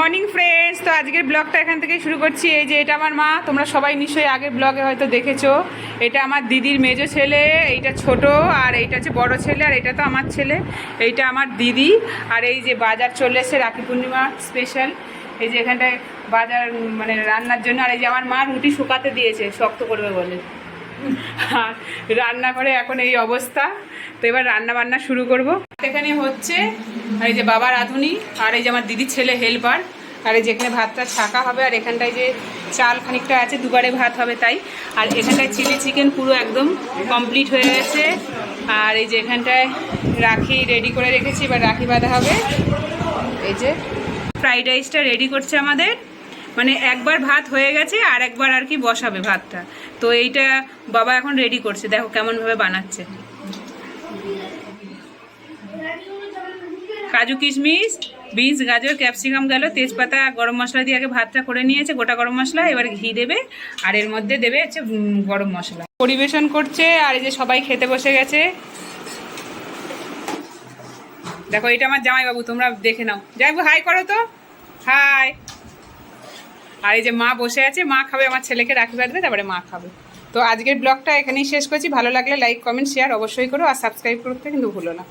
Morning friends তো আজকের ব্লগটা এখান থেকে শুরু করছি। এই যে এটা আমার মা, তোমরা সবাই নিশ্চয়ই আগের ব্লগে হয়তো দেখেছ। এটা আমার দিদির মেজো ছেলে, এইটা ছোট, আর এইটা হচ্ছে বড় ছেলে, আর এটা তো আমার ছেলে, এইটা আমার দিদি। আর এই যে বাজার চলে এসেছে রাখি পূর্ণিমা স্পেশাল এই যে এখানটায় বাজার মানে রান্নার জন্য, আর এই যে আমার মা রুটি শুকাতে দিয়েছে, শক্ত করবে বলে। রান্না করে এখন এই অবস্থা। তো এবার রান্না বান্না শুরু করব। এখানে হচ্ছে, আর এই যে বাবা রাঁধুনি, আর এই যে আমার দিদির ছেলে হেল্পার আর এই যেখানে ভাতটা ছাকা হবে, আর এখানটায় যে চাল খানিকটা আছে, দুবারে ভাত হবে তাই। আর এখানটায় চিলি চিকেন পুরো একদম কমপ্লিট হয়ে গেছে। আর এই যে এখানটায় রাখি রেডি করে রেখেছি, এবার রাখি বাঁধা হবে। এই যে ফ্রাইড রাইসটা রেডি করছে আমাদের। মানে একবার ভাত হয়ে গেছে, আর একবার আর কি বসাবে ভাতটা। তো এইটা বাবা এখন রেডি করছে, দেখো কেমনভাবে বানাচ্ছে। কাজু কিশমিশ, বিনস, গাজর, ক্যাপসিকাম গেল, তেজপাতা, গরম মশলা দিয়ে আগে ভাতটা করে নিয়েছে, গোটা গরম মশলা, এবার ঘি দেবে, আর এর মধ্যে দেবে হচ্ছে গরম মশলা। পরিবেশন করছে, আর এই যে সবাই খেতে বসে গেছে। দেখো, এটা আমার জামাইবাবু, তোমরা দেখে নাও। জামাইবাবু, হাই করো তো। হাই। আর এই যে মা বসে আছে, মা খাবে, আমার ছেলেকে রাখি বাঁধবে, তারপরে মা খাবে। তো আজকের ব্লগটা এখানেই শেষ করছি। ভালো লাগলে লাইক কমেন্ট শেয়ার অবশ্যই করো, আর সাবস্ক্রাইব করতে কিন্তু ভুলো না।